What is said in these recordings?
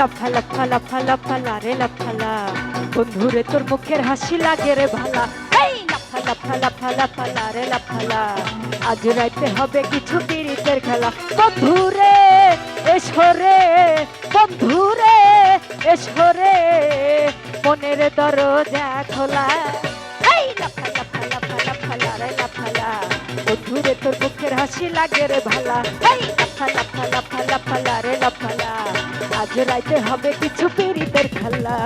লাফালা রে লাফালা বন্ধুরে, তোর মুখের হাসি লাগে রে ভালা। লাফা লাফা লাফা লাফালা রে লাফালা আজ রাইতে হবে কিছু পীড়িতের খেলা। বন্ধুরে, এসো রে, বন্ধুরে, এসো রে। মনের দরজা খোলা। লাফা লাফা লাফা বন্ধুরে, তোর মুখের হাসি লাগে রে ভালা। লাফা লাফা লাফা লাফালা রে লাফালা আজ রাইতে হবে কিছু পেরিতের খেলা।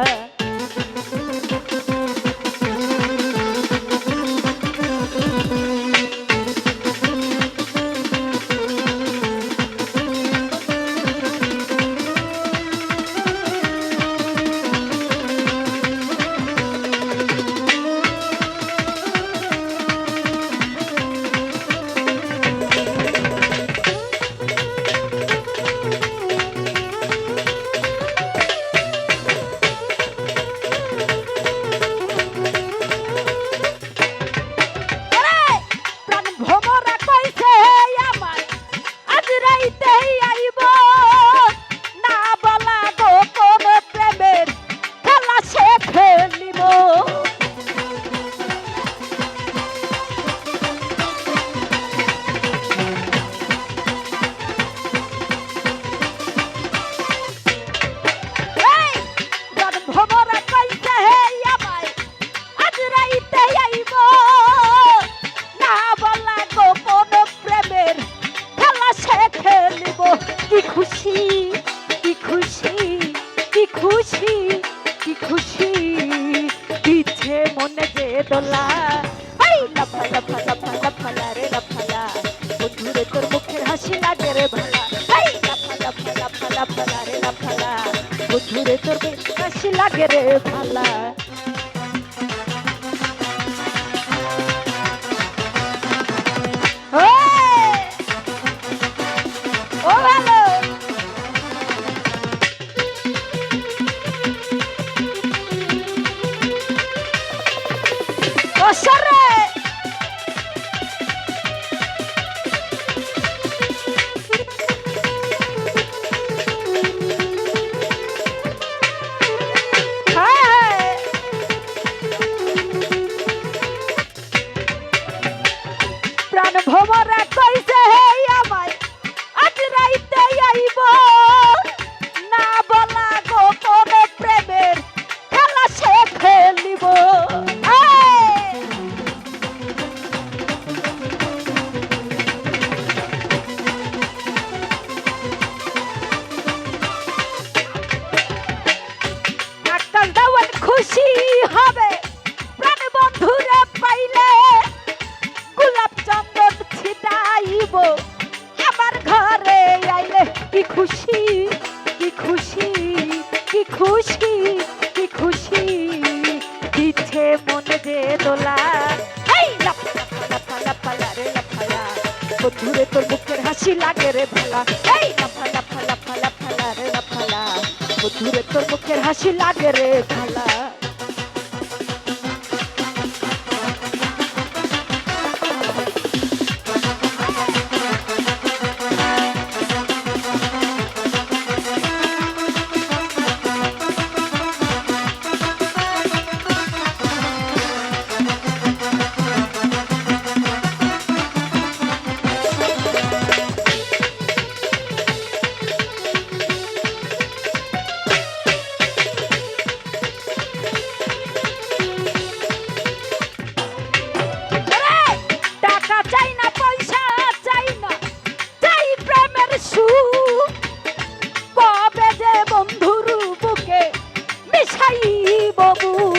দোলা হাই, লাফা লাফা লাফা লাফালা রে লাফালা বন্ধুরে তোর মুখের হাসি লাগে রে ভালা। হাই, লাফা লাফা লাফা লাফালা রে লাফালা বন্ধুরে তোর মুখের হাসি লাগে রে ভালা। খুশি হবে। প্রাণ বন্ধুরে পাইলে গোলাপ চন্দন ছিটাইব। আমার ঘরে আইলে কি খুশি কি খুশি কি খুশি কি খুশি? দিচ্ছে মনে যে দোলা। এই লাফা লাফা লাফা লাফা লা রে, লাফালা। বন্ধুরে, তোর মুখের হাসি লাগে রে ভালা। এই লাফা লাফা লাফা লাফা রে লাফালা বন্ধুরে তোর মুখের হাসি লাগে রে ভালা Oh.